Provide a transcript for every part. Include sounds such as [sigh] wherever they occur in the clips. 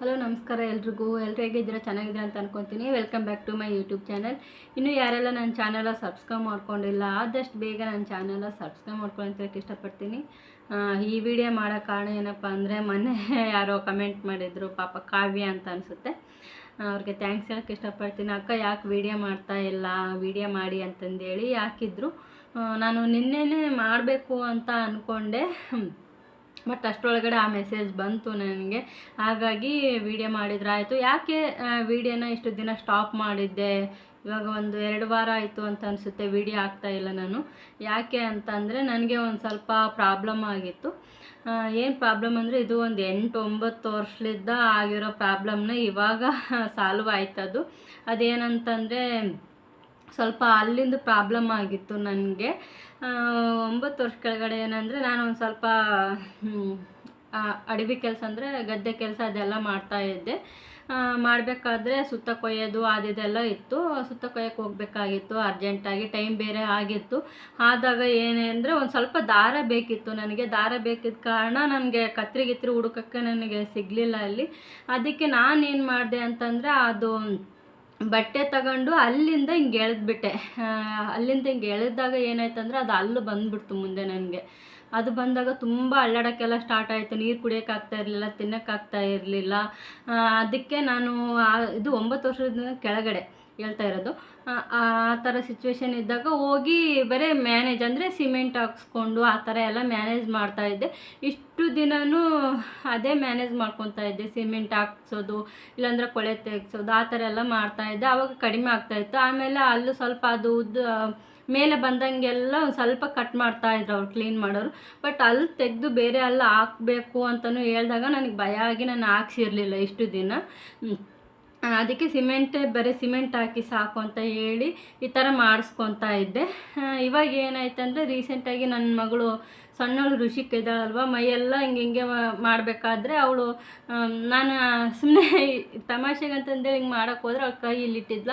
Hello, ನಮಸ್ಕಾರ ಎಲ್ರಿಗೂ. ಎಲ್ಲರೂ ಹೇಗಿದ್ದೀರಾ? ಚೆನ್ನಾಗಿದ್ದೀರಾ ಅಂತ ಅನ್ಕೊತೀನಿ. Welcome back to my YouTube channel ಇನ್ನು ಯಾರೆಲ್ಲ ನನ್ನ ಚಾನಲ ಸಬ್ಸ್ಕ್ರೈಬ್ ಮಾಡ್ಕೊಂಡಿಲ್ಲ, ಆದಷ್ಟು ಬೇಗ ನನ್ನ ಚಾನಲ ಸಬ್ಸ್ಕ್ರೈಬ್ ಹೇಳಕ್ಕೆ ಇಷ್ಟಪಡ್ತೀನಿ. ಈ ವಿಡಿಯೋ ಮಾಡೋ ಕಾರಣ ಏನಪ್ಪ ಅಂದರೆ, ಮೊನ್ನೆ [laughs] ಯಾರೋ ಕಮೆಂಟ್ ಮಾಡಿದರು, ಪಾಪ ಕಾವ್ಯ ಅಂತ ಅನಿಸುತ್ತೆ. ಅವ್ರಿಗೆ ಥ್ಯಾಂಕ್ಸ್ ಹೇಳಕ್ಕೆ ಇಷ್ಟಪಡ್ತೀನಿ. ಅಕ್ಕ, ಯಾಕೆ ವಿಡಿಯೋ ಮಾಡ್ತಾ ಇಲ್ಲ? ವಿಡಿಯೋ ಮಾಡಿ ಅಂತಂದೇಳಿ ಯಾಕಿದ್ರು ನಾನು ನಿನ್ನೆನೇ ಮಾಡಬೇಕು ಅಂತ ಅಂದ್ಕೊಂಡೆ ಬಟ್ ಅಷ್ಟರೊಳಗಡೆ ಆ ಮೆಸೇಜ್ ಬಂತು ನನಗೆ. ಹಾಗಾಗಿ ವಿಡಿಯೋ ಮಾಡಿದ್ರೆ ಆಯಿತು ಯಾಕೆ ವಿಡಿಯೋನ ಇಷ್ಟು ದಿನ ಸ್ಟಾಪ್ ಮಾಡಿದ್ದೆ? ಇವಾಗ ಒಂದು ಎರಡು ವಾರ ಆಯಿತು ಅಂತ ಅನಿಸುತ್ತೆ ವಿಡಿಯೋ ಇಲ್ಲ ನಾನು. ಯಾಕೆ ಅಂತಂದರೆ ನನಗೆ ಒಂದು ಸ್ವಲ್ಪ ಪ್ರಾಬ್ಲಮ್ ಆಗಿತ್ತು. ಏನು ಪ್ರಾಬ್ಲಮ್ ಅಂದರೆ ಇದು ಒಂದು ಎಂಟು ಒಂಬತ್ತು ವರ್ಷದಿಂದ ಆಗಿರೋ ಪ್ರಾಬ್ಲಮ್ನ ಇವಾಗ [laughs] ಸಾಲ್ವ್ ಆಯ್ತದು. ಅದೇನಂತಂದರೆ ಸ್ವಲ್ಪ ಅಲ್ಲಿಂದ ಪ್ರಾಬ್ಲಮ್ ಆಗಿತ್ತು ನನಗೆ. ಒಂಬತ್ತು ವರ್ಷ ಕೆಳಗಡೆ ಏನಂದರೆ ನಾನು ಒಂದು ಸ್ವಲ್ಪ ಅಡವಿ ಕೆಲಸ ಅಂದರೆ ಗದ್ದೆ ಕೆಲಸ ಅದೆಲ್ಲ ಮಾಡ್ತಾ ಇದ್ದೆ. ಮಾಡಬೇಕಾದ್ರೆ ಸುತ್ತ ಕೊಯ್ಯೋದು ಅದಿದೆಲ್ಲ ಇತ್ತು. ಸುತ್ತ ಕೊಯ್ಯೋಕ್ಕೆ ಹೋಗ್ಬೇಕಾಗಿತ್ತು ಅರ್ಜೆಂಟಾಗಿ ಟೈಮ್ ಬೇರೆ ಆಗಿತ್ತು. ಆದಾಗ ಏನೇ ಅಂದರೆ ಒಂದು ಸ್ವಲ್ಪ ದಾರ ಬೇಕಿತ್ತು ನನಗೆ. ದಾರ ಬೇಕಿದ್ದ ಕಾರಣ ನನಗೆ ಕತ್ರಿ ಗಿತ್ರಿ ಹುಡುಕಕ್ಕೆ ನನಗೆ ಸಿಗಲಿಲ್ಲ ಅಲ್ಲಿ. ಅದಕ್ಕೆ ನಾನೇನು ಮಾಡಿದೆ ಅಂತಂದರೆ ಅದು ಬಟ್ಟೆ ತಗೊಂಡು ಅಲ್ಲಿಂದ ಹಿಂಗೆ ಎಳೆದ್ಬಿಟ್ಟೆ. ಅಲ್ಲಿಂದ ಹಿಂಗೆ ಎಳೆದಾಗ ಏನಾಯ್ತಂದ್ರೆ ಅದು ಅಲ್ಲು ಬಂದ್ಬಿಡ್ತು ಮುಂದೆ ನನಗೆ. ಅದು ಬಂದಾಗ ತುಂಬ ಅಳ್ಳಾಡೋಕ್ಕೆಲ್ಲ ಸ್ಟಾರ್ಟ್ ಆಯಿತು. ನೀರು ಕುಡಿಯೋಕ್ಕಾಗ್ತಾ ಇರಲಿಲ್ಲ ತಿನ್ನೋಕ್ಕಾಗ್ತಾ ಇರಲಿಲ್ಲ. ಅದಕ್ಕೆ ನಾನು ಇದು ಒಂಬತ್ತು ವರ್ಷದ ಕೆಳಗಡೆ. ಹೇಳ್ತಾ ಇರೋದು. ಆ ಥರ ಸಿಚುವೇಶನ್ ಇದ್ದಾಗ ಹೋಗಿ ಬರೀ ಮ್ಯಾನೇಜ್ ಅಂದರೆ ಸಿಮೆಂಟ್ ಹಾಕ್ಸ್ಕೊಂಡು ಆ ಥರ ಎಲ್ಲ ಮ್ಯಾನೇಜ್ ಮಾಡ್ತಾ ಇದ್ದೆ. ಇಷ್ಟು ದಿನವೂ ಅದೇ ಮ್ಯಾನೇಜ್ ಮಾಡ್ಕೊತಾ ಇದ್ದೆ. ಸಿಮೆಂಟ್ ಹಾಕ್ಸೋದು, ಇಲ್ಲಾಂದ್ರೆ ಕೊಳೆ ತೆಗ್ಸೋದು, ಆ ಥರ ಎಲ್ಲ ಮಾಡ್ತಾ ಇದ್ದೆ. ಆವಾಗ ಕಡಿಮೆ ಆಗ್ತಾ ಇತ್ತು. ಆಮೇಲೆ ಅಲ್ಲೂ ಸ್ವಲ್ಪ ಅದು ಉದ್ದ, ಮೇಲೆ ಬಂದಂಗೆಲ್ಲ ಒಂದು ಸ್ವಲ್ಪ ಕಟ್ ಮಾಡ್ತಾ ಇದ್ರು ಅವ್ರು ಕ್ಲೀನ್ ಮಾಡೋರು. ಬಟ್ ಅಲ್ಲಿ ತೆಗೆದು ಬೇರೆ ಎಲ್ಲ ಹಾಕಬೇಕು ಅಂತಲೂ ಹೇಳಿದಾಗ ನನಗೆ ಭಯ ಆಗಿ ನಾನು ಹಾಕ್ಸಿರ್ಲಿಲ್ಲ ಇಷ್ಟು ದಿನ. ಅದಕ್ಕೆ ಸಿಮೆಂಟೇ, ಬರೀ ಸಿಮೆಂಟ್ ಹಾಕಿ ಸಾಕು ಅಂತ ಹೇಳಿ ಈ ಥರ ಮಾಡಿಸ್ಕೊತಾ ಇದ್ದೆ. ಇವಾಗ ಏನಾಯ್ತು ಅಂದರೆ ರೀಸೆಂಟಾಗಿ ನನ್ನ ಮಗಳು ಸಣ್ಣವಳು ಋಷಿಕ್ ಇದ್ದಾಳಲ್ವ, ಮೈಯೆಲ್ಲ ಹಿಂಗೆ ಹಿಂಗೆ ಮಾಡಬೇಕಾದ್ರೆ ಅವಳು ನಾನು ಸುಮ್ಮನೆ ತಮಾಷೆಗಂತಂದೇಳಿ ಹಿಂಗೆ ಮಾಡೋಕ್ಕೆ ಹೋದ್ರೆ ಅವಳು ಕೈಯಲ್ಲಿ ಇಲ್ಲಿಟ್ಟಿದ್ಲ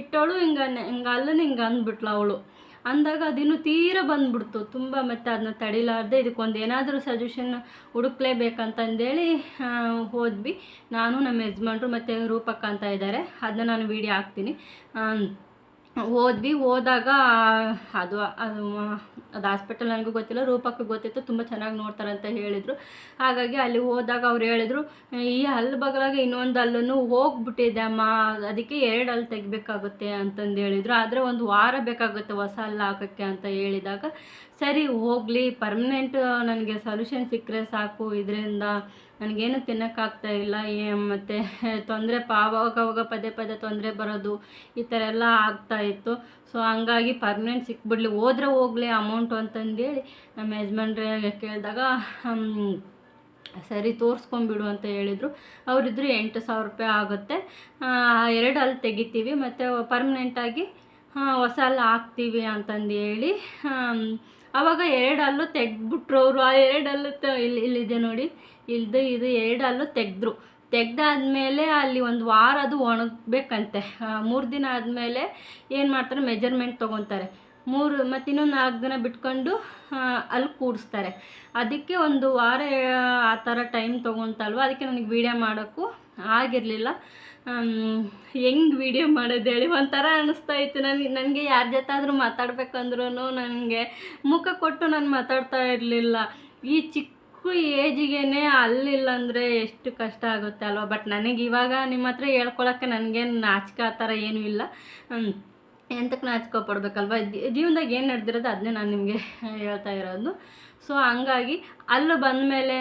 ಇಟ್ಟವಳು ಹಿಂಗೆ ಹಿಂಗೆ ಅಲ್ಲೂ ಹಿಂಗೆ ಅಂದ್ಬಿಟ್ಲು ಅವಳು. ಅಂದಾಗ ಅದಿನ್ನೂ ತೀರ ಬಂದ್ಬಿಡ್ತು. ತುಂಬ ಮತ್ತು ಅದನ್ನ ತಡಿಲಾರ್ದೆ ಇದಕ್ಕೊಂದು ಏನಾದರೂ ಸಜೆಷನ್ ಹುಡುಕ್ಲೇಬೇಕಂತಂದೇಳಿ ಹೋದ್ವಿ. ನಾನು ನಮ್ಮ ಯಜಮಾನ್ರು ಮತ್ತು ರೂಪಕ್ಕ ಅಂತ ಇದ್ದಾರೆ ಅದನ್ನ ನಾನು ವೀಡಿಯೋ ಹಾಕ್ತೀನಿ. ಹೋದ್ವಿ ಹೋದಾಗ ಅದು ಅದು ಅದು ಹಾಸ್ಪಿಟಲ್ ನನಗೂ ಗೊತ್ತಿಲ್ಲ, ರೂಪಕ್ಕೆ ಗೊತ್ತಿತ್ತು. ತುಂಬ ಚೆನ್ನಾಗಿ ನೋಡ್ತಾರೆ ಅಂತ ಹೇಳಿದರು. ಹಾಗಾಗಿ ಅಲ್ಲಿ ಹೋದಾಗ ಅವ್ರು ಹೇಳಿದರು, ಈ ಹಲ್ಲು ಬಗಲಾಗ ಇನ್ನೊಂದು ಹಲ್ಲನ್ನು ಹೋಗ್ಬಿಟ್ಟಿದೆ ಅಮ್ಮ. ಅದಕ್ಕೆ ಎರಡು ಹಲ್ಲು ತೆಗಿಬೇಕಾಗುತ್ತೆ ಅಂತಂದು ಹೇಳಿದರು. ಆದರೆ ಒಂದು ವಾರ ಬೇಕಾಗುತ್ತೆ ಹೊಸ ಹಲ್ಲು ಹಾಕೋಕ್ಕೆ ಅಂತ ಹೇಳಿದಾಗ, ಸರಿ, ಹೋಗಲಿ. ಪರ್ಮನೆಂಟ್ ನನಗೆ ಸೊಲ್ಯೂಷನ್ ಸಿಕ್ಕರೆ ಸಾಕು. ಇದರಿಂದ ನನಗೇನು ತಿನ್ನೋಕ್ಕಾಗ್ತಾ ಇಲ್ಲ. ಏ, ಮತ್ತು ತೊಂದರೆ ಪಾವಾಗ ಪದೇ ಪದೇ ತೊಂದರೆ ಬರೋದು. ಈ ಥರ ಎಲ್ಲ ಆಗ್ತಾ ಇತ್ತು. ಸೊ ಹಂಗಾಗಿ ಪರ್ಮನೆಂಟ್ ಸಿಕ್ಬಿಡ್ಲಿ. ಹೋದ್ರೆ ಹೋಗ್ಲಿ ಅಮೌಂಟು ಅಂತಂದೇಳಿ ನಮ್ಮ ಯಜಮಾನ್ರಿಗೆ ಕೇಳಿದಾಗ ಸರಿ ತೋರಿಸ್ಕೊಂಬಿಡು ಅಂತ ಹೇಳಿದರು. ಅವರಿದ್ರು ಎಂಟು ಸಾವಿರ ರೂಪಾಯಿ ಆಗುತ್ತೆ. ಎರಡು ಅಲ್ಲಿ ತೆಗಿತೀವಿ. ಮತ್ತು ಪರ್ಮನೆಂಟಾಗಿ ಹೊಸ ಅಲ್ಲಿ ಹಾಕ್ತೀವಿ ಅಂತಂದು ಹೇಳಿ ಅವಾಗ ಆವಾಗ ಎರಡು ಹಲ್ಲು ತೆಗ್ದ್ಬಿಟ್ರು ಅವರು. ಆ ಎರಡು ಹಲ್ಲು ತ ಇಲ್ಲಿ ಇಲ್ಲಿದೆ ನೋಡಿ. ಇಲ್ದು ಇದು ಎರಡು ಹಲ್ಲು ತೆಗೆದ್ರು. ತೆಗ್ದಾದ್ಮೇಲೆ ಅಲ್ಲಿ ಒಂದು ವಾರ ಅದು ಒಣಗಬೇಕಂತೆ. ಮೂರು ದಿನ ಆದಮೇಲೆ ಏನು ಮಾಡ್ತಾರೆ? ಮೆಜರ್ಮೆಂಟ್ ತೊಗೊತಾರೆ. ಮೂರು ಮತ್ತು ಇನ್ನೊಂದು ನಾಲ್ಕು ದಿನ ಬಿಟ್ಕೊಂಡು ಅಲ್ಲಿ ಕೂಡಿಸ್ತಾರೆ. ಅದಕ್ಕೆ ಒಂದು ವಾರ, ಆ ಥರ ಟೈಮ್ ತೊಗೊತಲ್ವ? ಅದಕ್ಕೆ ನನಗೆ ವೀಡಿಯೋ ಮಾಡೋಕ್ಕೂ ಆಗಿರಲಿಲ್ಲ. ಹೆಂಗೆ ವೀಡಿಯೋ ಮಾಡೋದು ಹೇಳಿ? ಒಂಥರ ಅನ್ನಿಸ್ತಾ ಇತ್ತು ನನಗೆ ನನಗೆ ಯಾರ ಜೊತೆ ಆದರೂ ಮಾತಾಡ್ಬೇಕಂದ್ರೂ ನನಗೆ ಮುಖ ಕೊಟ್ಟು ನಾನು ಮಾತಾಡ್ತಾ ಇರಲಿಲ್ಲ. ಈ ಚಿಕ್ಕ ಏಜಿಗೇನೆ ಅಲ್ಲಿಲ್ಲ ಅಂದರೆ ಎಷ್ಟು ಕಷ್ಟ ಆಗುತ್ತೆ ಅಲ್ವಾ? ಬಟ್ ನನಗೆ ಇವಾಗ ನಿಮ್ಮ ಹತ್ರ ಹೇಳ್ಕೊಳಕ್ಕೆ ನನಗೇನು ನಾಚಿಕೆ ಆ ಥರ ಏನೂ ಇಲ್ಲ. ಎಂತಕ್ಕೆ ನಾಚಿಕೆ ಪಡ್ಬೇಕಲ್ವ? ಜೀವನದಾಗ ಏನು ನಡೆದಿರೋದು ಅದನ್ನೇ ನಾನು ನಿಮಗೆ ಹೇಳ್ತಾ ಇರೋದು. ಸೊ ಹಂಗಾಗಿ ಅಲ್ಲಿ ಬಂದಮೇಲೆ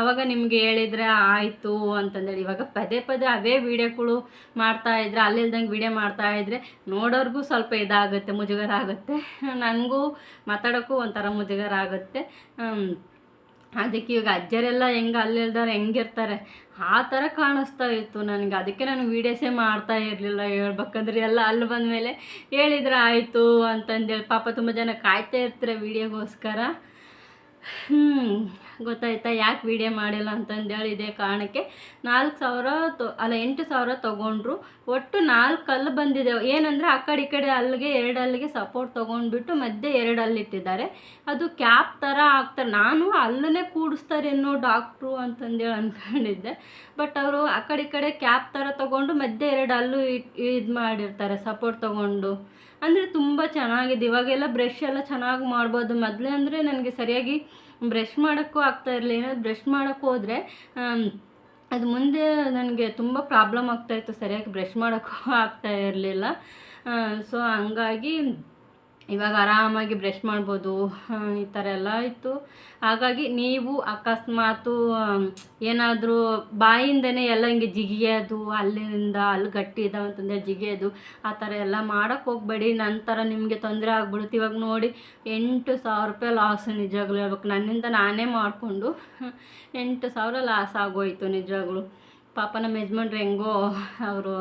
ಅವಾಗ ನಿಮಗೆ ಹೇಳಿದರೆ ಆಯಿತು ಅಂತಂದೇಳಿ. ಇವಾಗ ಪದೇ ಪದೇ ಅವೇ ವೀಡಿಯೋಗಳು ಮಾಡ್ತಾ ಇದ್ರೆ, ಅಲ್ಲಿಲ್ದಂಗೆ ವೀಡಿಯೋ ಮಾಡ್ತಾ ಇದ್ರೆ ನೋಡೋರ್ಗೂ ಸ್ವಲ್ಪ ಇದಾಗುತ್ತೆ, ಮುಜುಗರ ಆಗುತ್ತೆ. [laughs] ನನಗೂ ಮಾತಾಡೋಕ್ಕೂ ಒಂಥರ ಮುಜುಗರ ಆಗುತ್ತೆ. ಅದಕ್ಕೆ ಇವಾಗ ಅಜ್ಜರೆಲ್ಲ ಹೆಂಗೆ ಅಲ್ಲಿಲ್ದಾರೆ ಹೆಂಗಿರ್ತಾರೆ ಆ ಥರ ಕಾಣಿಸ್ತಾ ಇತ್ತು ನನಗೆ. ಅದಕ್ಕೆ ನಾನು ವೀಡಿಯೋಸೇ ಮಾಡ್ತಾ ಇರಲಿಲ್ಲ. ಹೇಳ್ಬೇಕಂದ್ರೆ ಎಲ್ಲ ಅಲ್ಲಿ ಬಂದಮೇಲೆ ಹೇಳಿದ್ರೆ ಆಯಿತು ಅಂತಂದೇಳಿ. ಪಾಪ ತುಂಬ ಜನ ಕಾಯ್ತಾ ಇರ್ತಾರೆ ವೀಡಿಯೋಗೋಸ್ಕರ. ಹ್ಞೂ ಗೊತ್ತಾಯ್ತಾ? ಯಾಕೆ ವೀಡಿಯೋ ಮಾಡಿಲ್ಲ ಅಂತಂದೇಳಿ ಇದೇ ಕಾರಣಕ್ಕೆ ನಾಲ್ಕು ಸಾವಿರ ತೊ, ಅಲ್ಲ ಎಂಟು ಸಾವಿರ ತೊಗೊಂಡ್ರು. ಒಟ್ಟು ನಾಲ್ಕು ಕಲ್ಲು ಬಂದಿದೆ. ಏನಂದರೆ ಆ ಕಡೆ ಈ ಕಡೆ ಅಲ್ಲಿಗೆ ಎರಡು ಅಲ್ಲಿಗೆ ಸಪೋರ್ಟ್ ತೊಗೊಂಡ್ಬಿಟ್ಟು ಮಧ್ಯೆ ಎರಡು ಅಲ್ಲಿಟ್ಟಿದ್ದಾರೆ ಅದು ಕ್ಯಾಪ್ ಥರ ಆಗ್ತಾರೆ. ನಾನು ಅಲ್ಲೇ ಕೂಡಿಸ್ತಾರೇನೋ ಡಾಕ್ಟ್ರು ಅಂತಂದೇಳಿ ಅಂದ್ಕೊಂಡಿದ್ದೆ ಬಟ್ ಅವರು ಆ ಕಡೆ ಈ ಕಡೆ ಕ್ಯಾಪ್ ಥರ ತೊಗೊಂಡು ಮಧ್ಯೆ ಎರಡು ಅಲ್ಲೂ ಇದು ಮಾಡಿರ್ತಾರೆ ಸಪೋರ್ಟ್ ತೊಗೊಂಡು. ಅಂದರೆ ತುಂಬ ಚೆನ್ನಾಗಿದೆ. ಇವಾಗೆಲ್ಲ ಬ್ರಷ್ ಎಲ್ಲ ಚೆನ್ನಾಗಿ ಮಾಡ್ಬೋದು. ಮೊದಲೇ ಅಂದರೆ ನನಗೆ ಸರಿಯಾಗಿ ಬ್ರಷ್ ಮಾಡೋಕ್ಕೂ ಆಗ್ತಾ ಇರಲಿಲ್ಲ. ಬ್ರಷ್ ಮಾಡೋಕ್ಕೆ ಹೋದರೆ ಅದು ಮುಂದೆ ನನಗೆ ತುಂಬ ಪ್ರಾಬ್ಲಮ್ ಆಗ್ತಾಯಿತ್ತು ಸರಿಯಾಗಿ ಬ್ರಷ್ ಮಾಡೋಕ್ಕೂ [laughs] ಆಗ್ತಾ ಇರಲಿಲ್ಲ. ಸೊ ಹಂಗಾಗಿ ಇವಾಗ ಆರಾಮಾಗಿ ಬ್ರಷ್ ಮಾಡ್ಬೋದು. ಈ ಥರ ಎಲ್ಲ ಇತ್ತು ಹಾಗಾಗಿ ನೀವು ಅಕಸ್ಮಾತು ಏನಾದರೂ ಬಾಯಿಂದನೇ ಎಲ್ಲ ಹಿಂಗೆ ಜಿಗಿಯೋದು, ಅಲ್ಲಿಂದ ಅಲ್ಲಿ ಗಟ್ಟಿ ಇದಾವೆ ಅಂತಂದರೆ ಜಿಗಿಯೋದು, ಆ ಥರ ಎಲ್ಲ ಮಾಡೋಕ್ಕೆ ಹೋಗ್ಬೇಡಿ. ನಂತರ ನಿಮಗೆ ತೊಂದರೆ ಆಗ್ಬಿಡುತ್ತೆ. ಇವಾಗ ನೋಡಿ, ಎಂಟು ಸಾವಿರ ರೂಪಾಯಿ ಲಾಸ್ ನಿಜವಾಗ್ಲೂ ಹೇಳ್ಬೇಕು. ನನ್ನಿಂದ ನಾನೇ ಮಾಡಿಕೊಂಡು ಎಂಟು ಸಾವಿರ ಲಾಸ್ ಆಗೋಯ್ತು ನಿಜವಾಗ್ಲೂ. ಪಾಪ ನಮ್ಮ ಯಜಮಾನ್ರು ಹೆಂಗೋ ಅವರು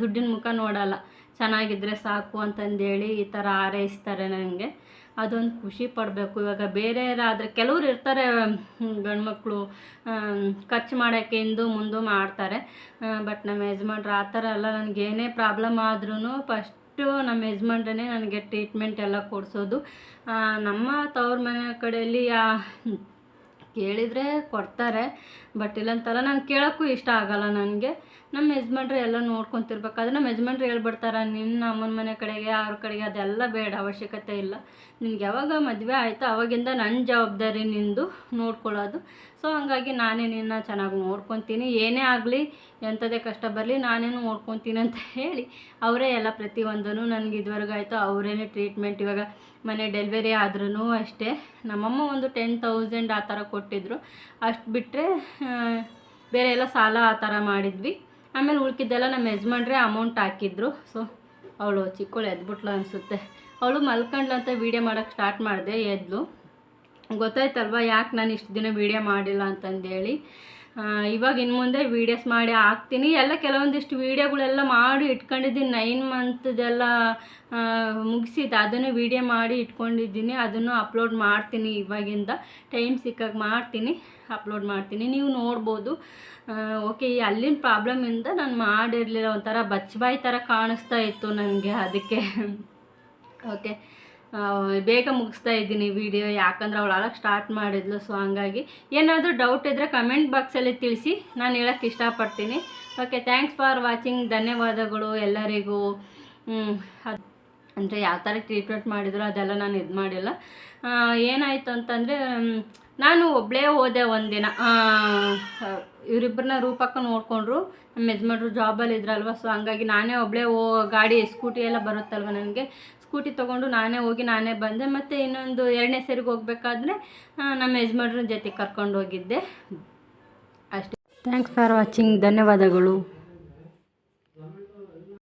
ದುಡ್ಡಿನ ಮುಖ ನೋಡಲ್ಲ. ಚೆನ್ನಾಗಿದ್ದರೆ ಸಾಕು ಅಂತಂದೇಳಿ ಈ ಥರ ಆರೈಸ್ತಾರೆ ನನಗೆ ಅದೊಂದು ಖುಷಿ ಪಡಬೇಕು. ಇವಾಗ ಬೇರೆಯವರಾದರೆ ಕೆಲವ್ರು ಇರ್ತಾರೆ ಗಂಡ್ಮಕ್ಳು ಖರ್ಚು ಮಾಡೋಕ್ಕೆ ಇಂದು ಮುಂದೆ ಮಾಡ್ತಾರೆ. ಬಟ್ ನಮ್ಮ ಯಜಮಾನ್ರು ಆ ಥರ ಎಲ್ಲ ನನಗೆ ಏನೇ ಪ್ರಾಬ್ಲಮ್ ಆದ್ರೂ ಫಸ್ಟು ನಮ್ಮ ಯಜಮಾನ್ರೇ ನನಗೆ ಟ್ರೀಟ್ಮೆಂಟ್ ಎಲ್ಲ ಕೊಡಿಸೋದು. ನಮ್ಮ ತವ್ರ ಮನೆ ಕಡೆಯಲ್ಲಿ ಕೇಳಿದರೆ ಕೊಡ್ತಾರೆ. ಬಟ್ ಇಲ್ಲಂತಲ್ಲ, ನಾನು ಕೇಳೋಕ್ಕೂ ಇಷ್ಟ ಆಗಲ್ಲ ನನಗೆ. ನಮ್ಮ ಯಜಮಾನ್ರು ಎಲ್ಲ ನೋಡ್ಕೊತಿರ್ಬೇಕಾದ್ರೆ ನಮ್ಮ ಯಜಮಾನ್ರು ಹೇಳ್ಬಿಡ್ತಾರೆ, ನಿನ್ನ ಅಮ್ಮನ ಮನೆ ಕಡೆಗೆ, ಅವ್ರ ಕಡೆಗೆ ಅದೆಲ್ಲ ಬೇಡ, ಅವಶ್ಯಕತೆ ಇಲ್ಲ. ನಿನಗೆ ಯಾವಾಗ ಮದುವೆ ಆಯಿತು ಅವಾಗಿಂದ ನನ್ನ ಜವಾಬ್ದಾರಿ ನಿಂದು, ನೋಡ್ಕೊಳ್ಳೋದು. ಸೊ ಹಂಗಾಗಿ ನಾನೇ ನಿನ್ನ ಚೆನ್ನಾಗಿ ನೋಡ್ಕೊತೀನಿ. ಏನೇ ಆಗಲಿ ಎಂಥದೇ ಕಷ್ಟ ಬರಲಿ, ನಾನೇನು ನೋಡ್ಕೊತೀನಿ ಅಂತ ಹೇಳಿ, ಅವರೇ ಎಲ್ಲ ಪ್ರತಿಯೊಂದೂ ನನಗೆ ಇದುವರೆಗೂ ಆಯಿತು, ಅವರೇನೆ ಟ್ರೀಟ್ಮೆಂಟ್ ಇವಾಗ ಮನೆ ಡೆಲಿವರಿ ಆದ್ರೂ ಅಷ್ಟೇ. ನಮ್ಮಮ್ಮ ಒಂದು ಟೆನ್ ತೌಸಂಡ್ ಆ ಥರ ಕೊಟ್ಟಿದ್ರು. ಅಷ್ಟು ಬಿಟ್ಟರೆ ಬೇರೆ ಎಲ್ಲ ಸಾಲ ಆ ಥರ ಮಾಡಿದ್ವಿ. ಆಮೇಲೆ ಉಳ್ಕಿದ್ದೆಲ್ಲ ನಮ್ಮ ಯಜಮಾನ್ರೆ ಅಮೌಂಟ್ ಹಾಕಿದ್ರು. ಸೊ ಅವಳು ಚಿಕ್ಕವಳು ಎದ್ಬಿಟ್ಲು ಅನಿಸುತ್ತೆ. ಅವಳು ಮಲ್ಕೊಂಡ್ಲು ಅಂತ ವೀಡಿಯೋ ಮಾಡೋಕ್ಕೆ ಸ್ಟಾರ್ಟ್ ಮಾಡಿದೆ, ಎದ್ಲು. ಗೊತ್ತಾಯ್ತಲ್ವ ಯಾಕೆ ನಾನು ಇಷ್ಟು ದಿನ ವೀಡಿಯೋ ಮಾಡಿಲ್ಲ ಅಂತಂದೇಳಿ ಇವಾಗ ಇನ್ನು ಮುಂದೆ ವೀಡಿಯೋಸ್ ಮಾಡಿ ಹಾಕ್ತೀನಿ. ಎಲ್ಲ ಕೆಲವೊಂದಿಷ್ಟು ವೀಡಿಯೋಗಳೆಲ್ಲ ಮಾಡಿ ಇಟ್ಕೊಂಡಿದ್ದೀನಿ. ನೈನ್ ಮಂತ್ದೆಲ್ಲ ಮುಗಿಸಿದ್ದು ಅದನ್ನು ವೀಡಿಯೋ ಮಾಡಿ ಇಟ್ಕೊಂಡಿದ್ದೀನಿ. ಅದನ್ನು ಅಪ್ಲೋಡ್ ಮಾಡ್ತೀನಿ ಇವಾಗಿಂದ. ಟೈಮ್ ಸಿಕ್ಕಾಗ ಮಾಡ್ತೀನಿ. ಅಪ್ಲೋಡ್ ಮಾಡ್ತೀನಿ. ನೀವು ನೋಡ್ಬೋದು. ಓಕೆ ಈ ಅಲ್ಲಿನ ಪ್ರಾಬ್ಲಮಿಂದ ನಾನು ಮಾಡಿರಲಿಲ್ಲ, ಒಂಥರ ಬಚ್ಚಬಾಯಿ ಥರ ಕಾಣಿಸ್ತಾ ಇತ್ತು ನನಗೆ ಅದಕ್ಕೆ. ಓಕೆ ಬೇಗ ಮುಗಿಸ್ತಾ ಇದ್ದೀನಿ ವಿಡಿಯೋ ಯಾಕಂದ್ರೆ ಅವಳು ಅಳಕ್ಕೆ ಸ್ಟಾರ್ಟ್ ಮಾಡಿದ್ಲು ಸೊ ಹಂಗಾಗಿ. ಏನಾದರೂ ಡೌಟ್ ಇದ್ದರೆ ಕಮೆಂಟ್ ಬಾಕ್ಸಲ್ಲಿ ತಿಳಿಸಿ, ನಾನು ಹೇಳೋಕ್ಕೆ ಇಷ್ಟಪಡ್ತೀನಿ. ಓಕೆ ಥ್ಯಾಂಕ್ಸ್ ಫಾರ್ ವಾಚಿಂಗ್ ಧನ್ಯವಾದಗಳು ಎಲ್ಲರಿಗೂ. ಅದು ಅಂದರೆ ಯಾವ ಥರ ಟ್ರೀಟ್ಮೆಂಟ್ ಮಾಡಿದ್ರು ಅದೆಲ್ಲ ನಾನು ಇದು ಮಾಡಿಲ್ಲ. ಏನಾಯಿತು ಅಂತಂದರೆ ನಾನು ಒಬ್ಬಳೇ ಹೋದೆ ಒಂದಿನ. ಇವರಿಬ್ಬರನ್ನ ರೂಪಕ್ಕ ನೋಡಿಕೊಂಡ್ರು. ನಮ್ಮ ಯಜಮಾನ್ರು ಜಾಬಲ್ಲಿ ಇದ್ರಲ್ವ ಸೊ ಹಂಗಾಗಿ ನಾನೇ ಒಬ್ಬಳೇ ಹೋ, ಗಾಡಿ ಸ್ಕೂಟಿ ಎಲ್ಲ ಬರುತ್ತಲ್ವ ನನಗೆ. ಸ್ಕೂಟಿ ತೊಗೊಂಡು ನಾನೇ ಹೋಗಿ ನಾನೇ ಬಂದೆ. ಮತ್ತು ಇನ್ನೊಂದು ಎರಡನೇ ಸರಿಗೆ ಹೋಗ್ಬೇಕಾದ್ರೆ ನಮ್ಮ ಯಜಮಾನ್ರ ಜೊತೆ ಕರ್ಕೊಂಡು ಹೋಗಿದ್ದೆ ಅಷ್ಟೇ. ಥ್ಯಾಂಕ್ಸ್ ಫಾರ್ ವಾಚಿಂಗ್ ಧನ್ಯವಾದಗಳು.